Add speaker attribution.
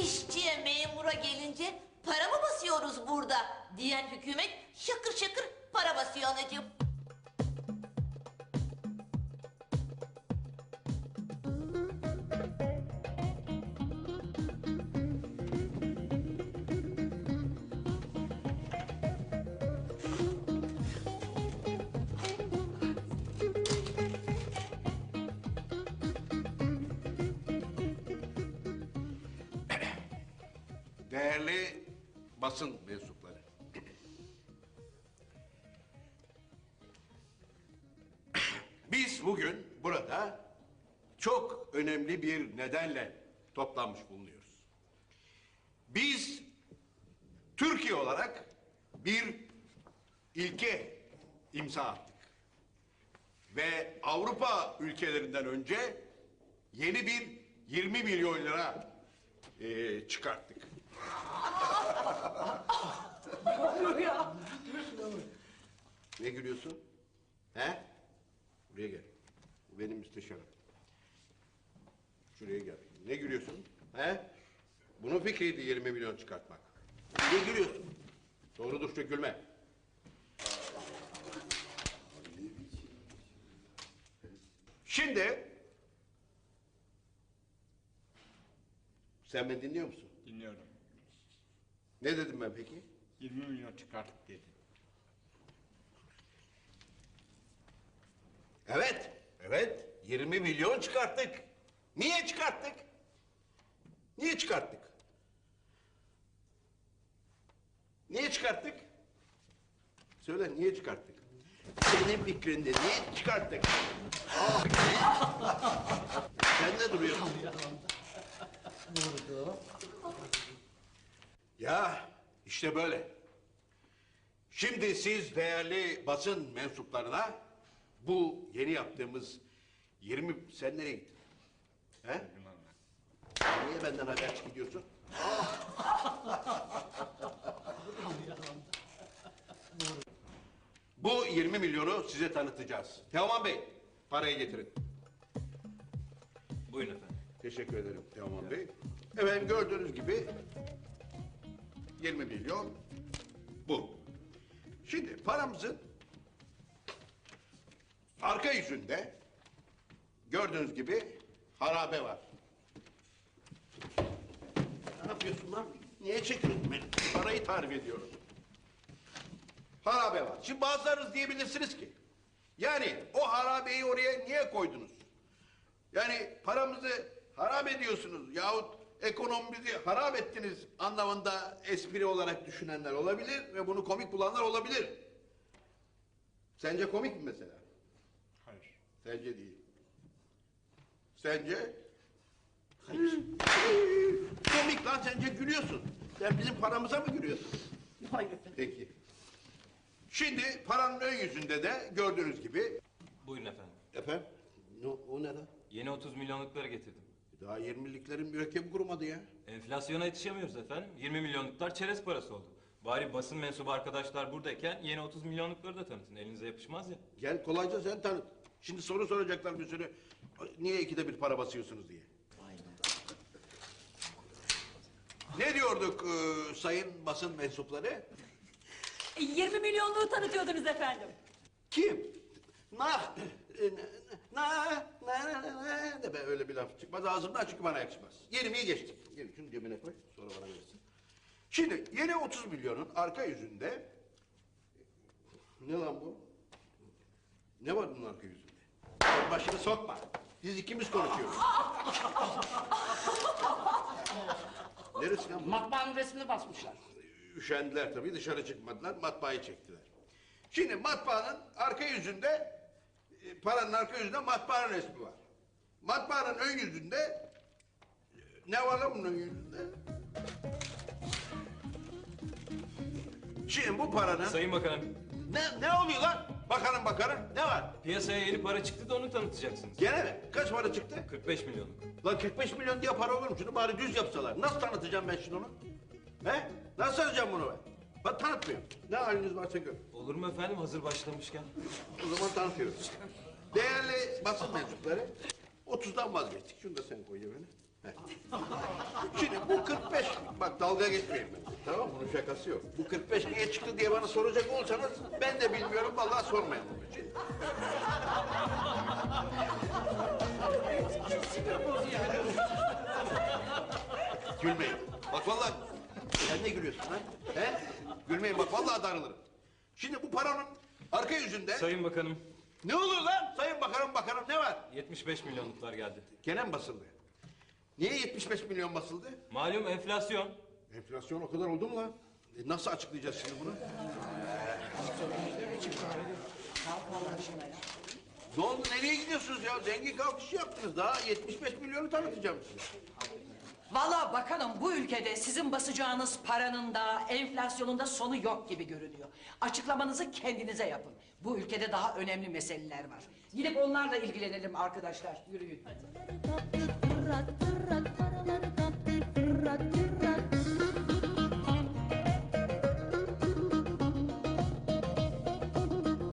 Speaker 1: işçiye memura gelince para mı basıyoruz burada diyen hükümet şakır şakır para basıyor anacığım.
Speaker 2: Değerli basın mensupları. Biz bugün burada çok önemli bir nedenle toplanmış bulunuyoruz. Biz Türkiye olarak bir ilke imza attık. Ve Avrupa ülkelerinden önce yeni bir 20 milyon lira eee, çıkarttık. Ne gülüyorsun? He? Buraya gel. Bu benim müsteşarım. Şuraya gel. Ne gülüyorsun? He? Bunun fikriydi 20 milyon çıkartmak. Ne gülüyorsun? Doğrudur şu gülme. Şimdi sen beni dinliyor musun?
Speaker 3: Dinliyorum.
Speaker 2: Ne dedim ben peki?
Speaker 3: 20 milyon çıkarttık dedi.
Speaker 2: Evet, evet. 20 milyon çıkarttık. Niye çıkarttık? Niye çıkarttık? Niye çıkarttık? Söyle niye çıkarttık? Senin fikrinde niye çıkarttık? Ah! Sen de duruyorsun. Ya işte böyle. Şimdi siz değerli basın mensuplarına bu yeni yaptığımız 20... Sen nereye gittin? He? Niye benden haberci gidiyorsun? bu 20 milyonu size tanıtacağız. Teoman Bey, parayı getirin.
Speaker 4: Buyurun efendim.
Speaker 2: Teşekkür ederim Teoman Bey. Efendim gördüğünüz gibi 20 milyon bu. Şimdi paramızın arka yüzünde gördüğünüz gibi harabe var. Ne yapıyorsun lan? Niye çekiyorsun beni? Parayı tarif ediyorum. Harabe var. Şimdi bazılarınız diyebilirsiniz ki yani o harabeyi oraya niye koydunuz? Yani paramızı harap ediyorsunuz yahut ekonomimizi harap ettiniz anlamında espri olarak düşünenler olabilir ve bunu komik bulanlar olabilir. Sence komik mi mesela?
Speaker 3: Hayır.
Speaker 2: Sence değil. Sence? Hayır. komik lan sence gülüyorsun. Sen bizim paramıza mı gülüyorsun?
Speaker 1: Hayır efendim.
Speaker 2: Peki. Şimdi paranın ön yüzünde de gördüğünüz gibi...
Speaker 4: Buyurun efendim.
Speaker 2: Efendim? Ne, o ne lan?
Speaker 4: Yeni 30 milyonlukları getirdim.
Speaker 2: Daha 20'liklerin mürekkebi kurumadı ya.
Speaker 4: Enflasyona yetişemiyoruz efendim. 20 milyonluklar çerez parası oldu. Bari basın mensubu arkadaşlar buradayken yeni 30 milyonlukları da tanıtın. Elinize yapışmaz ya.
Speaker 2: Gel kolayca sen tanıt. Şimdi soru soracaklar bir sürü. Niye ikide bir para basıyorsunuz diye. Ne diyorduk e, sayın basın mensupları?
Speaker 5: 20 milyonluğu tanıtıyordunuz efendim.
Speaker 2: Kim? Na, e, na, na, na, na, na, de be öyle bir laf çıkmaz ağzımdan çünkü bana yakışmaz. 20'yi geçtik. Gel şunu cebine koy sonra bana versin. Şimdi yeni 30 milyonun arka yüzünde ne lan bu? Ne var bunun arka yüzünde? Başını sokma. Biz ikimiz konuşuyoruz. Neresi lan bu?
Speaker 6: Matbaanın resmini basmışlar.
Speaker 2: Üşendiler tabii dışarı çıkmadılar matbaayı çektiler. Şimdi matbaanın arka yüzünde paranın arka yüzünde matbaanın resmi var. Matbaanın ön yüzünde ne var lan bunun ön yüzünde? Şimdi bu paranın
Speaker 4: Sayın Bakanım,
Speaker 2: ne ne oluyor lan? Bakarım bakarım ne var?
Speaker 4: piyasaya yeni para çıktı da onu tanıtacaksınız.
Speaker 2: Gene mi? Kaç para çıktı?
Speaker 4: 45 milyonluk.
Speaker 2: Lan 45 milyon diye para olur mu? Şunu bari düz yapsalar. Nasıl tanıtacağım ben şimdi onu? He? Nasıl tanıtacağım bunu ben? Bak tanıtmıyorum. Ne haliniz varsa gör.
Speaker 4: Olur mu efendim hazır başlamışken?
Speaker 2: O zaman tanıtıyoruz. Değerli basın mensupları, 30'dan vazgeçtik. Şunu da sen koy. Heh. Şimdi bu 45, bak dalga geçmeyin ben. Tamam bunun şakası yok. Bu 45 niye çıktı diye bana soracak olsanız ben de bilmiyorum vallahi sormayın bunu. Şimdi- Gülmeyin. Bak vallahi sen ne gülüyorsun ha? He? Gülmeyin bak vallahi darılırım. Şimdi bu paranın arka yüzünde
Speaker 4: Sayın Bakanım,
Speaker 2: ne olur lan? Sayın bakanım bakanım ne var?
Speaker 4: 75 milyonluklar geldi.
Speaker 2: Gene mi basıldı? Niye 75 milyon basıldı?
Speaker 4: Malum enflasyon.
Speaker 2: Enflasyon o kadar oldu mu lan? E nasıl açıklayacağız şimdi bunu? Ne oldu? Nereye gidiyorsunuz ya? Zengin kalkışı yaptınız. Daha 75 milyonu tanıtacağım size.
Speaker 6: Valla bakanım bu ülkede sizin basacağınız paranın da enflasyonun da sonu yok gibi görünüyor. Açıklamanızı kendinize yapın. Bu ülkede daha önemli meseleler var. Gidip onlarla ilgilenelim arkadaşlar. Yürüyün.
Speaker 7: Hadi.